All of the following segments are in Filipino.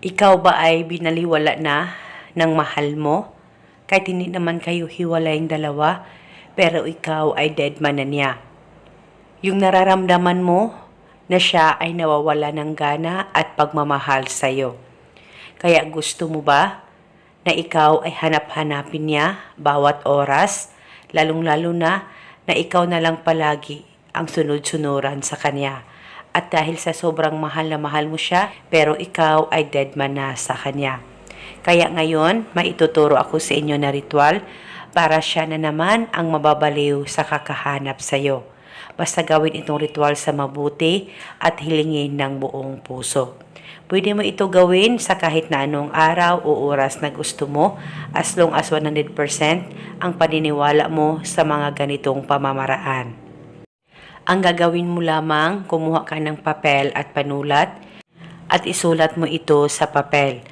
Ikaw ba ay binaliwala na ng mahal mo? Kahit hindi naman kayo hiwalayang dalawa, pero ikaw ay dead man na niya. Yung nararamdaman mo na siya ay nawawala ng gana at pagmamahal sa'yo. Kaya gusto mo ba na ikaw ay hanap-hanapin niya bawat oras, lalong-lalo na na ikaw na lang palagi ang sunod-sunuran sa kanya. At dahil sa sobrang mahal na mahal mo siya, pero ikaw ay dead man na sa kanya. Kaya ngayon, maituturo ako sa inyo na ritual para siya na naman ang mababaliw sa kakahanap sa'yo. Basta gawin itong ritual sa mabuti at hilingin ng buong puso. Pwede mo ito gawin sa kahit na anong araw o oras na gusto mo as long as 100% ang paniniwala mo sa mga ganitong pamamaraan. Ang gagawin mo lamang, kumuha ka ng papel at panulat at isulat mo ito sa papel.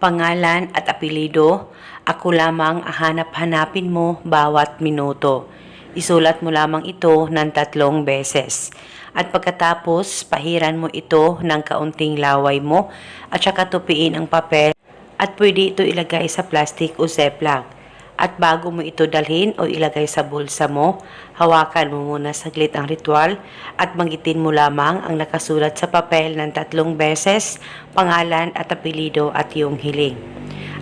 Pangalan at apelido, ako lamang hanap-hanapin mo bawat minuto. Isulat mo lamang ito ng tatlong beses. At pagkatapos, pahiran mo ito ng kaunting laway mo at saka tupiin ang papel at pwede ito ilagay sa plastic o ziploc. At bago mo ito dalhin o ilagay sa bulsa mo, hawakan mo muna saglit ang ritual at magitin mo lamang ang nakasulat sa papel ng tatlong beses, pangalan at apelido at iyong hiling.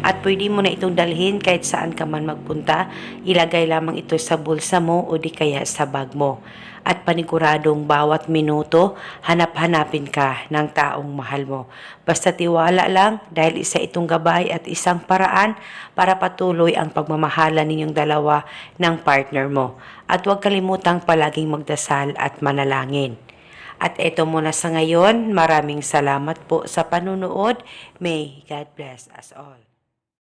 At pwede mo na itong dalhin kahit saan ka man magpunta, ilagay lamang ito sa bulsa mo o di kaya sa bag mo. At paniguradong bawat minuto, hanap-hanapin ka ng taong mahal mo. Basta tiwala lang dahil isa itong gabay at isang paraan para patuloy ang pagmamahala ninyong dalawa ng partner mo. At huwag kalimutang palaging magdasal at manalangin. At eto muna sa ngayon, maraming salamat po sa panunood. May God bless us all.